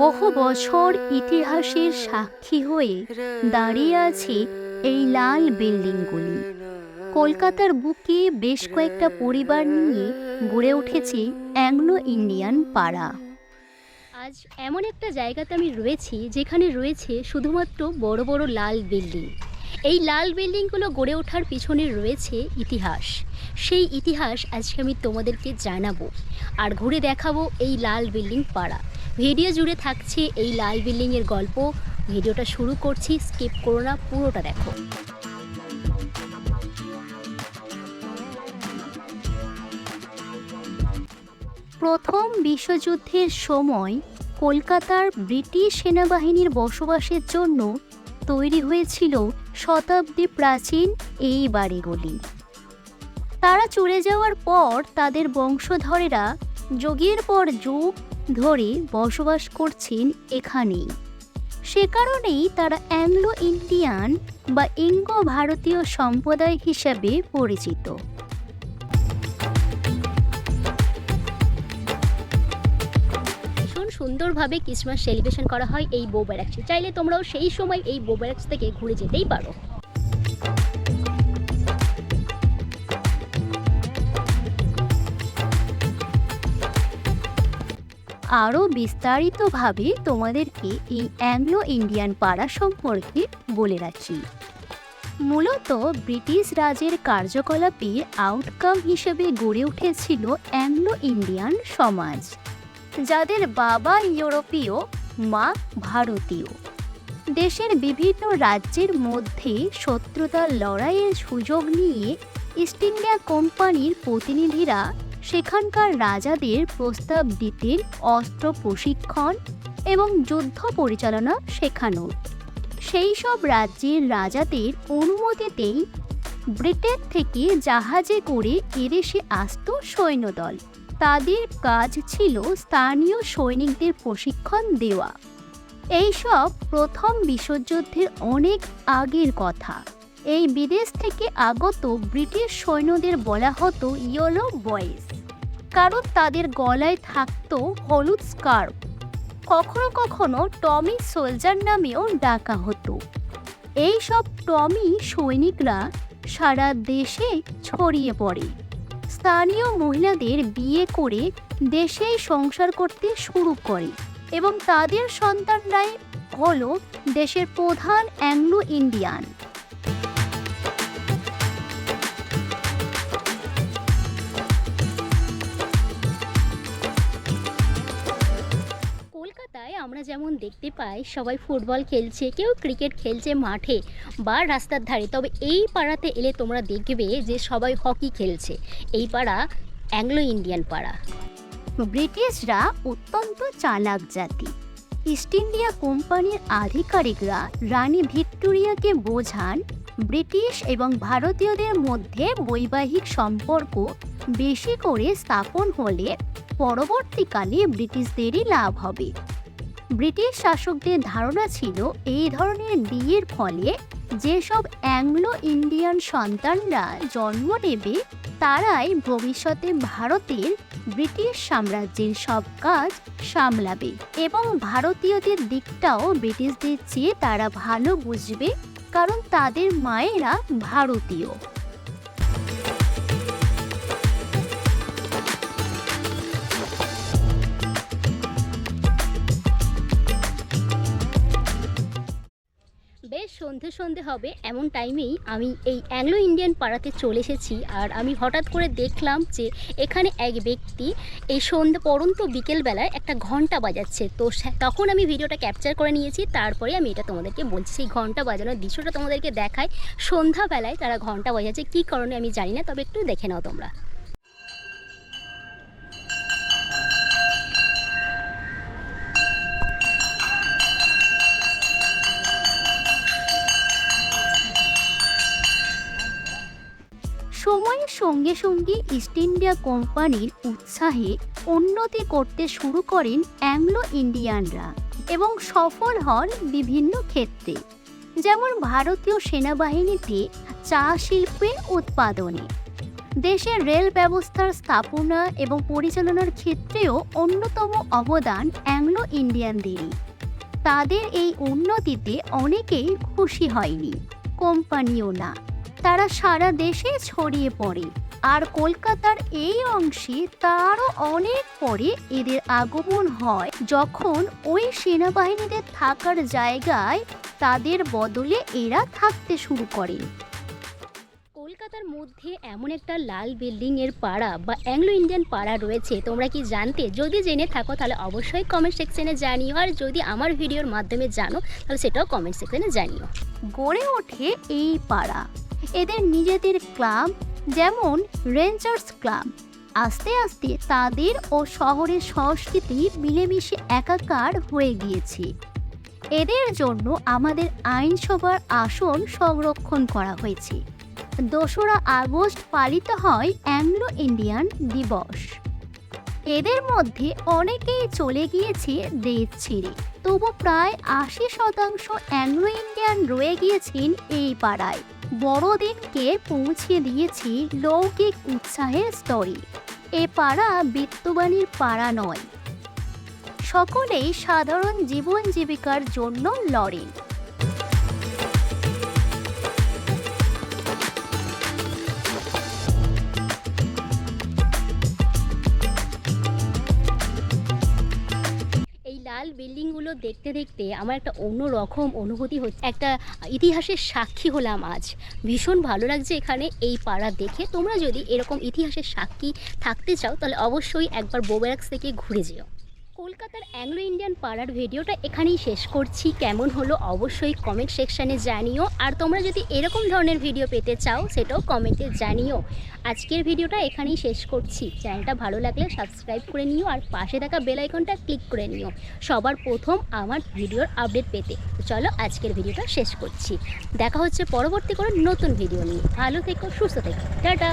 বহু বছর ইতিহাসের সাক্ষী হয়ে দাঁড়িয়ে আছে এই লাল বিল্ডিংগুলি। কলকাতার বুকে বেশ কয়েকটা পরিবার নিয়ে গড়ে উঠেছে অ্যাংলো ইন্ডিয়ান পাড়া। আজ এমন একটা জায়গাতে আমি রয়েছি যেখানে রয়েছে শুধুমাত্র বড় বড় লাল বিল্ডিং। এই লাল বিল্ডিংগুলো গড়ে ওঠার পিছনে রয়েছে ইতিহাস। সেই ইতিহাস আজকে আমি তোমাদেরকে জানাব আর ঘুরে দেখাবো এই লাল বিল্ডিং পাড়া। ভিডিও জুড়ে থাকছে এই লাল বিল্ডিংয়ের গল্প। ভিডিওটা শুরু করছি, স্কিপ করো না, পুরোটা দেখো। প্রথম বিশ্বযুদ্ধের সময় কলকাতার ব্রিটিশ সেনাবাহিনীর বসবাসের জন্য তৈরি হয়েছিল শতাব্দী প্রাচীন এই বাড়িগুলি। তারা চলে যাওয়ার পর তাদের বংশধরেরা যুগের পর যুগ ধরে বসবাস করছেন এখানেই। সে কারণেই তারা অ্যাংলো ইন্ডিয়ান বা ইঙ্গো ভারতীয় সম্প্রদায় হিসাবে পরিচিত। সুন্দরভাবে ক্রিসমাস সেলিব্রেশন করা হয় এই বো চাইলে তোমরাও সেই সময় এই বো ব্যারাক্স থেকে ঘুরে যেতেই পারো। আরও বিস্তারিতভাবে তোমাদেরকে এই অ্যাংলো ইন্ডিয়ান পাড়া সম্পর্কে বলে রাখি। মূলত ব্রিটিশ রাজের কার্যকলাপের আউটকাম হিসেবে গড়ে উঠেছিল অ্যাংলো ইন্ডিয়ান সমাজ, যাদের বাবা ইউরোপীয়, মা ভারতীয়। দেশের বিভিন্ন রাজ্যের মধ্যে শত্রুতার লড়াইয়ের সুযোগ নিয়ে ইস্ট ইন্ডিয়া কোম্পানির প্রতিনিধিরা সেখানকার রাজাদের প্রস্তাব দিতেন অস্ত্র প্রশিক্ষণ এবং যুদ্ধ পরিচালনা শেখানোর। সেই সব রাজ্যের রাজাদের অনুমতিতেই ব্রিটেন থেকে জাহাজে করে এদেশে আসত সৈন্যদল। তাদের কাজ ছিল স্থানীয় সৈনিকদের প্রশিক্ষণ দেওয়া। এইসব প্রথম বিশ্বযুদ্ধের অনেক আগের কথা। এই বিদেশ থেকে আগত ব্রিটিশ সৈন্যদের বলা হতো ইয়েলো বয়েজ। কারণ তাদের গলায় থাকতো হলুদ স্কার্ফ। কখনো কখনো টমি সোলজার নামেও ডাকা হতো। এই সব টমি সৈনিকরা সারা দেশে ছড়িয়ে পড়ে। স্থানীয় মহিলাদের বিয়ে করে দেশেই সংসার করতে শুরু করে এবং তাদের সন্তানরাই হলো দেশের প্রধান অ্যাংলো ইন্ডিয়ান। যেমন দেখতে পাই, সবাই ফুটবল খেলছে, কেউ ক্রিকেট খেলছে মাঠে বা রাস্তার ধারে। তবে এই পাড়াতে এলে তোমরা দেখবে যে সবাই হকি খেলছে। এই পাড়া অ্যাংলো ইন্ডিয়ান পাড়া। ব্রিটিশরা অত্যন্ত চালাক জাতি। ইস্ট ইন্ডিয়া কোম্পানির আধিকারিকরা রানী ভিক্টোরিয়াকে বোঝান, ব্রিটিশ এবং ভারতীয়দের মধ্যে বৈবাহিক সম্পর্ক বেশি করে স্থাপন হলে পরবর্তীকালে ব্রিটিশদেরই লাভ হবে। ব্রিটিশ শাসকদের ধারণা ছিল এই ধরনের বিয়ের ফলে যেসব অ্যাংলো ইন্ডিয়ান সন্তানরা জন্ম নেবে, তারাই ভবিষ্যতে ভারতের ব্রিটিশ সাম্রাজ্যের সব কাজ সামলাবে এবং ভারতীয়দের দিকটাও ব্রিটিশদের চেয়ে তারা ভালো বুঝবে, কারণ তাদের মায়েরা ভারতীয়। সন্ধে সন্ধে হবে, এমন টাইমেই আমি এই অ্যাংলো ইন্ডিয়ান পাড়াতে চলে এসেছি। আর আমি হঠাৎ করে দেখলাম যে এখানে এক ব্যক্তি এই সন্ধে পরন্ত বিকেলবেলায় একটা ঘণ্টা বাজাচ্ছে। তো তখন আমি ভিডিওটা ক্যাপচার করে নিয়েছি, তারপরে আমি এটা তোমাদেরকে বলছি। সেই ঘণ্টা বাজানোর দৃশ্যটা তোমাদেরকে দেখায় সন্ধ্যাবেলায় তারা ঘণ্টা বাজাচ্ছে। কী কারণে আমি জানি না, তবে একটু দেখে নাও তোমরা। সঙ্গে সঙ্গে ইস্ট ইন্ডিয়া কোম্পানির উৎসাহে উন্নতি করতে শুরু করেন অ্যাংলো ইন্ডিয়ানরা এবং সফল হন বিভিন্ন ক্ষেত্রে। যেমন ভারতীয় সেনাবাহিনীতে চা শিল্পের উৎপাদনে। দেশের রেল ব্যবস্থার স্থাপনা এবং পরিচালনার ক্ষেত্রেও অন্যতম অবদান অ্যাংলো ইন্ডিয়ানদেরই তাদের এই উন্নতিতে অনেকেই খুশি হয়নি। কোম্পানিও না। তারা সারা দেশে ছড়িয়ে পড়ে। আর কলকাতার এই অংশে তারও অনেক পরে এদের আগমন হয়। যখন ওই সেনাবাহিনীদের থাকার জায়গায় তাদের বদলে এরা থাকতে শুরু করে। কলকাতার মধ্যে এমন একটা লাল বিল্ডিং এর পাড়া বা অ্যাংলো ইন্ডিয়ান পাড়া রয়েছে, তোমরা কি জানতে? যদি জেনে থাকো, তাহলে অবশ্যই কমেন্ট সেকশনে জানিও। আর যদি আমার ভিডিওর মাধ্যমে জানো, তাহলে সেটাও কমেন্ট সেকশনে জানিও। গড়ে ওঠে এই পাড়া। এদের নিজেদের ক্লাব যেমন রেঞ্জার্স ক্লাব আস্তে আস্তে তাদের ও শহরের সংস্কৃতি মিলেমিশে একাকার হয়ে গিয়েছে। এদের জন্য আমাদের আইনসভার আসন সংরক্ষণ করা হয়েছে। দোসরা আগস্ট পালিত হয় অ্যাংলো ইন্ডিয়ান দিবস। এদের মধ্যে অনেকেই চলে গিয়েছে দেশ ছেড়ে। তবু প্রায় আশি শতাংশ অ্যাংলো ইন্ডিয়ান রয়ে গিয়েছেন এই পাড়ায়। বড়দিনকে পৌঁছে দিয়েছি লৌকিক উৎসাহের স্তরে। এ পাড়া বিত্তবাণীর পাড়া নয়। সকলেই সাধারণ জীবন জীবিকার জন্য লড়েন লাল বিল্ডিংগুলো দেখতে দেখতে আমার একটা অন্যরকম অনুভূতি হচ্ছে। একটা ইতিহাসের সাক্ষী হলাম আজ। ভীষণ ভালো লাগছে এখানে এই পাড়া দেখে। তোমরা যদি এরকম ইতিহাসের সাক্ষী থাকতে চাও, তাহলে অবশ্যই একবার বোবেরাক্স থেকে ঘুরে যেও। কলকাতার অ্যাংলো ইন্ডিয়ান পাড়ার ভিডিওটা এখানেই শেষ করছি। কেমন হলো অবশ্যই কমেন্ট সেকশানে জানিও। আর তোমরা যদি এরকম ধরনের ভিডিও পেতে চাও, সেটাও কমেন্টে জানিও। আজকের ভিডিওটা এখানেই শেষ করছি। চ্যানেলটা ভালো লাগলে সাবস্ক্রাইব করে নিও আর পাশে থাকা বেল আইকনটা ক্লিক করে নিও। সবার প্রথম আমার ভিডিওর আপডেট পেতে। চলো আজকের ভিডিওটা শেষ করছি। দেখা হচ্ছে পরবর্তী কোনো নতুন ভিডিও নিয়ে। ভালো থেকো, সুস্থ থেকো। টাটা!